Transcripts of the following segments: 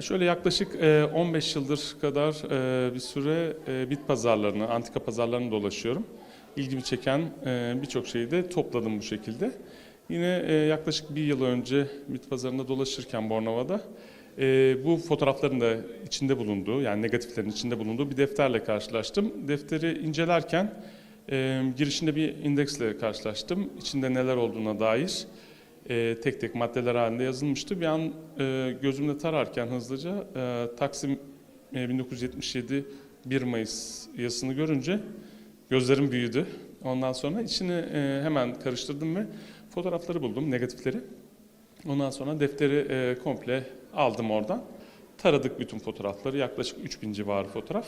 Şöyle yaklaşık e, 15 yıldır kadar e, bir süre e, bit pazarlarını, antika pazarlarını dolaşıyorum. İlgimi çeken e, birçok şeyi de topladım bu şekilde. Yine e, yaklaşık bir yıl önce bit pazarında dolaşırken Bornova'da e, bu fotoğrafların da içinde bulunduğu, yani negatiflerin içinde bulunduğu bir defterle karşılaştım. Defteri incelerken e, girişinde bir indeksle karşılaştım. İçinde neler olduğuna dair e, tek tek maddeler halinde yazılmıştı. Bir an e, gözümde tararken hızlıca e, Taksim e, 1977 1 Mayıs yazısını görünce gözlerim büyüdü. Ondan sonra içini e, hemen karıştırdım ve fotoğrafları buldum, negatifleri. Ondan sonra defteri e, komple aldım oradan. Taradık bütün fotoğrafları, yaklaşık 3000 civarı fotoğraf.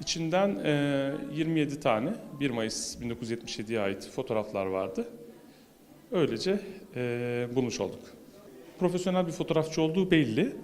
İçinden e, 27 tane 1 Mayıs 1977'ye ait fotoğraflar vardı. Öylece e, bulmuş olduk. Profesyonel bir fotoğrafçı olduğu belli.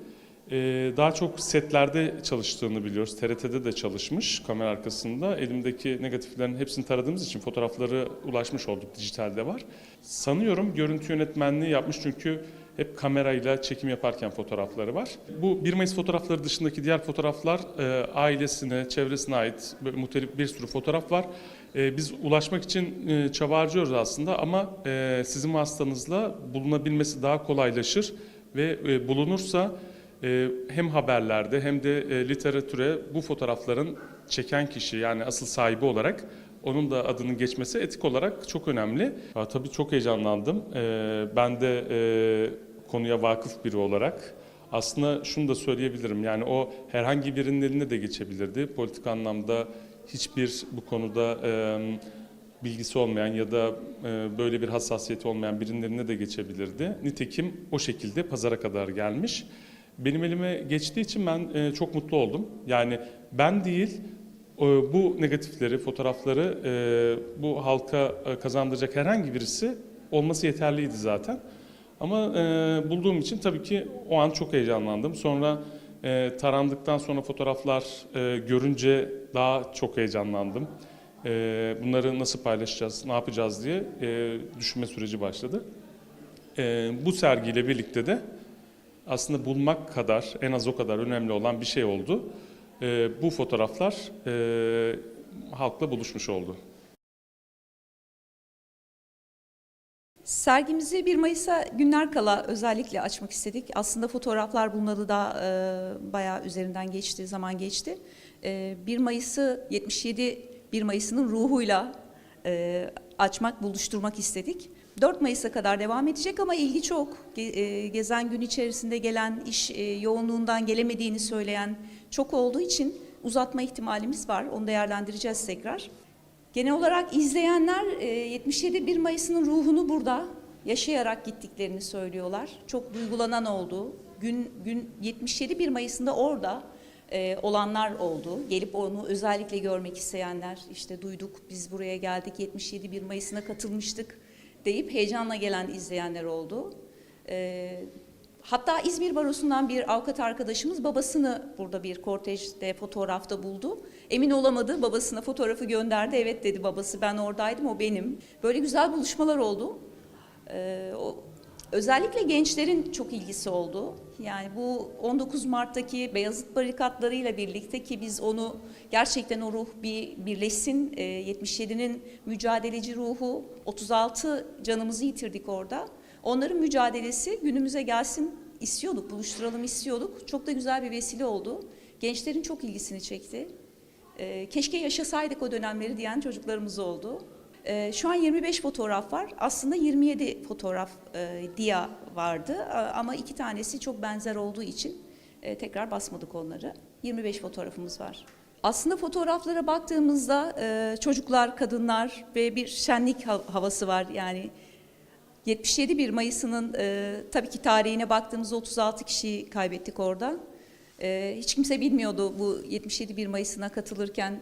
E, daha çok setlerde çalıştığını biliyoruz. TRT'de de çalışmış kamera arkasında. Elimdeki negatiflerin hepsini taradığımız için fotoğrafları ulaşmış olduk. Dijitalde var. Sanıyorum görüntü yönetmenliği yapmış çünkü hep kamerayla çekim yaparken fotoğrafları var. Bu 1 Mayıs fotoğrafları dışındaki diğer fotoğraflar e, ailesine, çevresine ait böyle muhtelif bir sürü fotoğraf var. E, biz ulaşmak için e, çaba harcıyoruz aslında ama e, sizin vasıtanızla bulunabilmesi daha kolaylaşır ve e, bulunursa e, hem haberlerde hem de e, literatüre bu fotoğrafların çeken kişi yani asıl sahibi olarak onun da adının geçmesi etik olarak çok önemli. Ya, tabii çok heyecanlandım. E, ben de e, konuya vakıf biri olarak aslında şunu da söyleyebilirim. Yani o herhangi birinin eline de geçebilirdi. Politik anlamda hiçbir bu konuda e, bilgisi olmayan ya da e, böyle bir hassasiyeti olmayan birinin eline de geçebilirdi. Nitekim o şekilde pazara kadar gelmiş. Benim elime geçtiği için ben e, çok mutlu oldum. Yani ben değil, bu negatifleri, fotoğrafları e, bu halka e, kazandıracak herhangi birisi olması yeterliydi zaten. Ama e, bulduğum için tabii ki o an çok heyecanlandım. Sonra tarandıktan sonra fotoğraflar görünce daha çok heyecanlandım. Bunları nasıl paylaşacağız, ne yapacağız diye düşünme süreci başladı. Bu sergiyle birlikte de aslında bulmak kadar, en az o kadar önemli olan bir şey oldu. E, bu fotoğraflar e, halkla buluşmuş oldu. Sergimizi 1 Mayıs'a günler kala özellikle açmak istedik. Aslında fotoğraflar bulunalı da e, bayağı üzerinden geçti, zaman geçti. E, 1 Mayıs'ı 77 1 Mayıs'ının ruhuyla e, açmak, buluşturmak istedik. 4 Mayıs'a kadar devam edecek ama ilgi çok. E, gezen gün içerisinde gelen iş e, yoğunluğundan gelemediğini söyleyen çok olduğu için uzatma ihtimalimiz var. Onu değerlendireceğiz tekrar. Genel olarak izleyenler e, 77 1 Mayıs'ın ruhunu burada yaşayarak gittiklerini söylüyorlar. Çok duygulanan oldu. Gün gün 77 1 Mayıs'ında orada e, olanlar oldu. Gelip onu özellikle görmek isteyenler işte duyduk biz buraya geldik 77 1 Mayıs'ına katılmıştık deyip heyecanla gelen izleyenler oldu. E, Hatta İzmir Barosu'ndan bir avukat arkadaşımız babasını burada bir kortejde fotoğrafta buldu. Emin olamadı babasına fotoğrafı gönderdi. Evet dedi babası ben oradaydım o benim. Böyle güzel buluşmalar oldu. Ee, o, özellikle gençlerin çok ilgisi oldu. Yani bu 19 Mart'taki Beyazıt barikatlarıyla birlikte ki biz onu gerçekten o ruh bir birleşsin. Ee, 77'nin mücadeleci ruhu 36 canımızı yitirdik orada. Onların mücadelesi günümüze gelsin istiyorduk, buluşturalım istiyorduk. Çok da güzel bir vesile oldu. Gençlerin çok ilgisini çekti. Ee, keşke yaşasaydık o dönemleri diyen çocuklarımız oldu. Ee, şu an 25 fotoğraf var. Aslında 27 fotoğraf e, dia vardı ama iki tanesi çok benzer olduğu için e, tekrar basmadık onları. 25 fotoğrafımız var. Aslında fotoğraflara baktığımızda e, çocuklar, kadınlar ve bir şenlik hav- havası var. Yani 77 1 Mayıs'ının e, tabii ki tarihine baktığımızda 36 kişiyi kaybettik orada. E, hiç kimse bilmiyordu bu 77 1 Mayıs'ına katılırken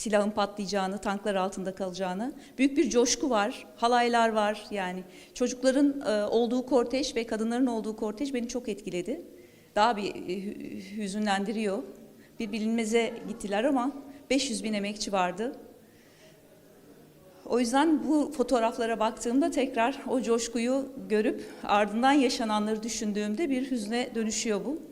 silahın patlayacağını, tanklar altında kalacağını. Büyük bir coşku var, halaylar var. Yani çocukların e, olduğu kortej ve kadınların olduğu kortej beni çok etkiledi. Daha bir e, hü- hüzünlendiriyor. Bir bilinmeze gittiler ama 500 bin emekçi vardı. O yüzden bu fotoğraflara baktığımda tekrar o coşkuyu görüp ardından yaşananları düşündüğümde bir hüzne dönüşüyor bu.